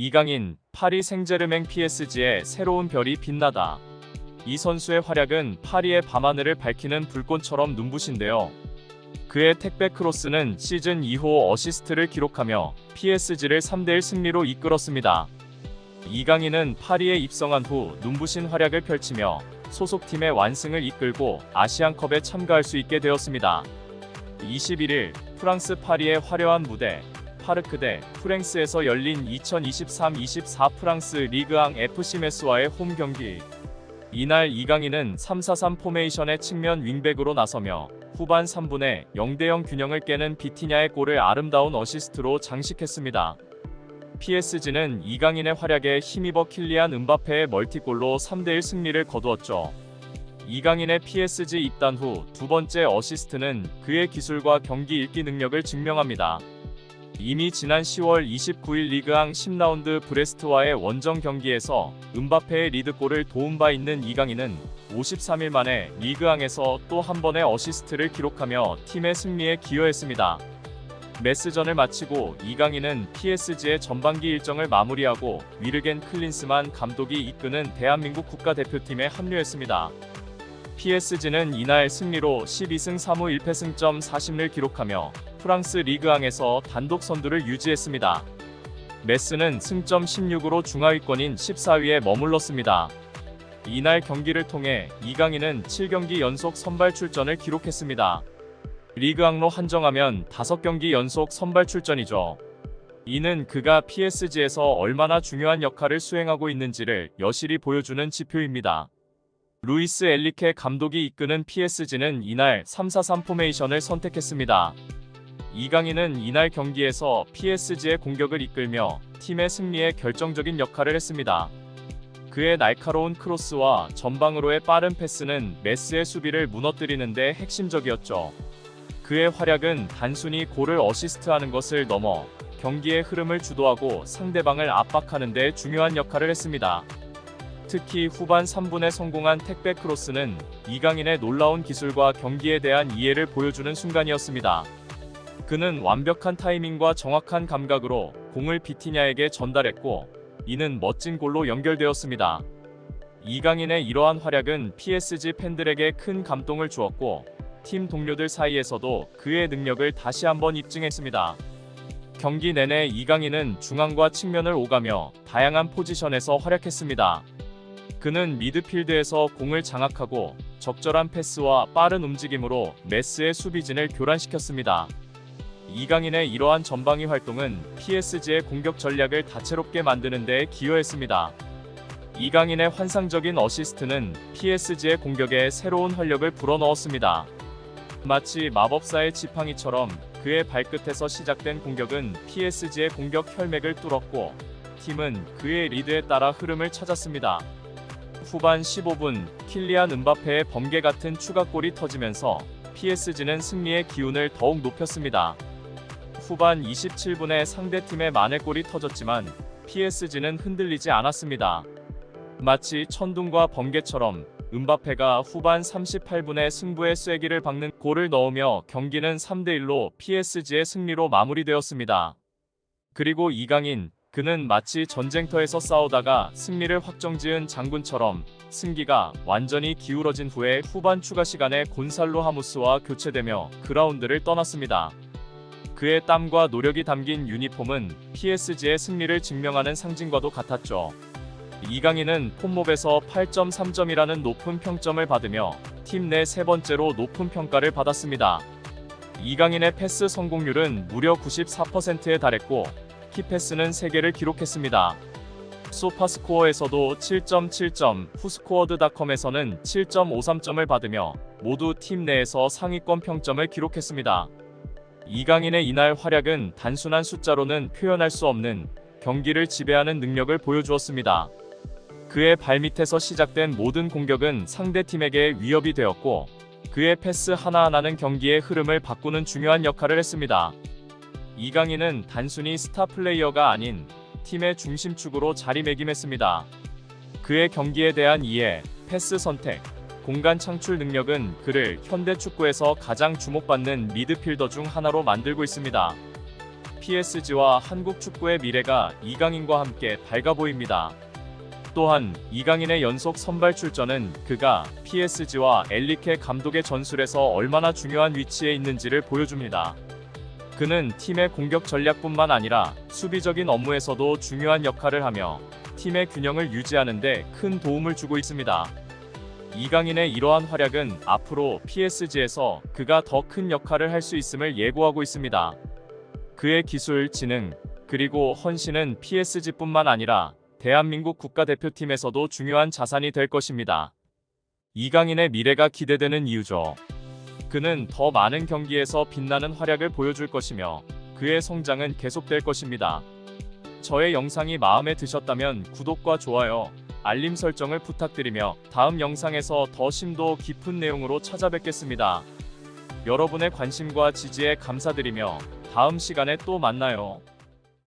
이강인, 파리 생제르맹 PSG의 새로운 별이 빛나다. 이 선수의 활약은 파리의 밤하늘을 밝히는 불꽃처럼 눈부신데요. 그의 택배 크로스는 시즌 2호 어시스트를 기록하며 PSG를 3대1 승리로 이끌었습니다. 이강인은 파리에 입성한 후 눈부신 활약을 펼치며 소속팀의 완승을 이끌고 아시안컵에 참가할 수 있게 되었습니다. 21일 프랑스 파리의 화려한 무대 파르크 대 프랭스에서 열린 2023-24 프랑스 리그앙 FC 메스와의 홈 경기. 이날 이강인은 3-4-3 포메이션의 측면 윙백으로 나서며 후반 3분에 0대0 균형을 깨는 비티냐의 골을 아름다운 어시스트로 장식했습니다. PSG는 이강인의 활약에 힘입어 킬리안 은바페의 멀티골로 3대1 승리를 거두었죠. 이강인의 PSG 입단 후 두 번째 어시스트는 그의 기술과 경기 읽기 능력을 증명합니다. 이미 지난 10월 29일 리그앙 10라운드 브레스트와의 원정 경기에서 은바페의 리드골을 도운 바 있는 이강인은 53일 만에 리그앙에서 또 한 번의 어시스트를 기록하며 팀의 승리에 기여했습니다. 메스전을 마치고 이강인은 PSG의 전반기 일정을 마무리하고 위르겐 클린스만 감독이 이끄는 대한민국 국가대표팀에 합류했습니다. PSG는 이날 승리로 12승 3무 1패 승점 40을 기록하며 프랑스 리그앙에서 단독 선두를 유지했습니다. 메스는 승점 16으로 중하위권인 14위에 머물렀습니다. 이날 경기를 통해 이강인은 7경기 연속 선발 출전을 기록했습니다. 리그앙로 한정하면 5경기 연속 선발 출전이죠. 이는 그가 PSG에서 얼마나 중요한 역할을 수행하고 있는지를 여실히 보여주는 지표입니다. 루이스 엘리케 감독이 이끄는 PSG는 이날 3-4-3 포메이션을 선택했습니다. 이강인은 이날 경기에서 PSG의 공격을 이끌며 팀의 승리에 결정적인 역할을 했습니다. 그의 날카로운 크로스와 전방으로의 빠른 패스는 메스의 수비를 무너뜨리는데 핵심적이었죠. 그의 활약은 단순히 골을 어시스트하는 것을 넘어 경기의 흐름을 주도하고 상대방을 압박하는 데 중요한 역할을 했습니다. 특히 후반 3분에 성공한 택배 크로스는 이강인의 놀라운 기술과 경기에 대한 이해를 보여주는 순간이었습니다. 그는 완벽한 타이밍과 정확한 감각으로 공을 비티냐에게 전달했고 이는 멋진 골로 연결되었습니다. 이강인의 이러한 활약은 PSG 팬들에게 큰 감동을 주었고 팀 동료들 사이에서도 그의 능력을 다시 한번 입증했습니다. 경기 내내 이강인은 중앙과 측면을 오가며 다양한 포지션에서 활약했습니다. 그는 미드필드에서 공을 장악하고 적절한 패스와 빠른 움직임으로 메스의 수비진을 교란시켰습니다. 이강인의 이러한 전방위 활동은 PSG의 공격 전략을 다채롭게 만드는 데 기여했습니다. 이강인의 환상적인 어시스트는 PSG의 공격에 새로운 활력을 불어넣었습니다. 마치 마법사의 지팡이처럼 그의 발끝에서 시작된 공격은 PSG의 공격 혈맥을 뚫었고 팀은 그의 리드에 따라 흐름을 찾았습니다. 후반 15분 킬리안 은바페의 번개 같은 추가골이 터지면서 PSG는 승리의 기운을 더욱 높였습니다. 후반 27분에 상대팀의 만회골이 터졌지만 PSG는 흔들리지 않았습니다. 마치 천둥과 번개처럼 은바페가 후반 38분에 승부의 쐐기를 박는 골을 넣으며 경기는 3대1로 PSG의 승리로 마무리되었습니다. 그리고 이강인, 그는 마치 전쟁터에서 싸우다가 승리를 확정지은 장군처럼 승기가 완전히 기울어진 후에 후반 추가 시간에 곤살로 하무스와 교체되며 그라운드를 떠났습니다. 그의 땀과 노력이 담긴 유니폼은 PSG의 승리를 증명하는 상징과도 같았죠. 이강인은 폼몹에서 8.3점이라는 높은 평점을 받으며 팀 내 세 번째로 높은 평가를 받았습니다. 이강인의 패스 성공률은 무려 94%에 달했고 키패스는 3개를 기록했습니다. 소파스코어에서도 7.7점, 후스코어드닷컴에서는 7.53점을 받으며 모두 팀 내에서 상위권 평점을 기록했습니다. 이강인의 이날 활약은 단순한 숫자로는 표현할 수 없는 경기를 지배하는 능력을 보여주었습니다. 그의 발밑에서 시작된 모든 공격은 상대팀에게 위협이 되었고 그의 패스 하나하나는 경기의 흐름을 바꾸는 중요한 역할을 했습니다. 이강인은 단순히 스타 플레이어가 아닌 팀의 중심축으로 자리매김했습니다. 그의 경기에 대한 이해, 패스 선택, 공간 창출 능력은 그를 현대 축구에서 가장 주목받는 미드필더 중 하나로 만들고 있습니다. PSG와 한국 축구의 미래가 이강인과 함께 밝아 보입니다. 또한 이강인의 연속 선발 출전은 그가 PSG와 엘리케 감독의 전술에서 얼마나 중요한 위치에 있는지를 보여줍니다. 그는 팀의 공격 전략뿐만 아니라 수비적인 업무에서도 중요한 역할을 하며 팀의 균형을 유지하는 데 큰 도움을 주고 있습니다. 이강인의 이러한 활약은 앞으로 PSG에서 그가 더 큰 역할을 할 수 있음을 예고하고 있습니다. 그의 기술, 지능, 그리고 헌신은 PSG뿐만 아니라 대한민국 국가대표팀에서도 중요한 자산이 될 것입니다. 이강인의 미래가 기대되는 이유죠. 그는 더 많은 경기에서 빛나는 활약을 보여줄 것이며 그의 성장은 계속될 것입니다. 저의 영상이 마음에 드셨다면 구독과 좋아요, 알림 설정을 부탁드리며 다음 영상에서 더 심도 깊은 내용으로 찾아뵙겠습니다. 여러분의 관심과 지지에 감사드리며 다음 시간에 또 만나요.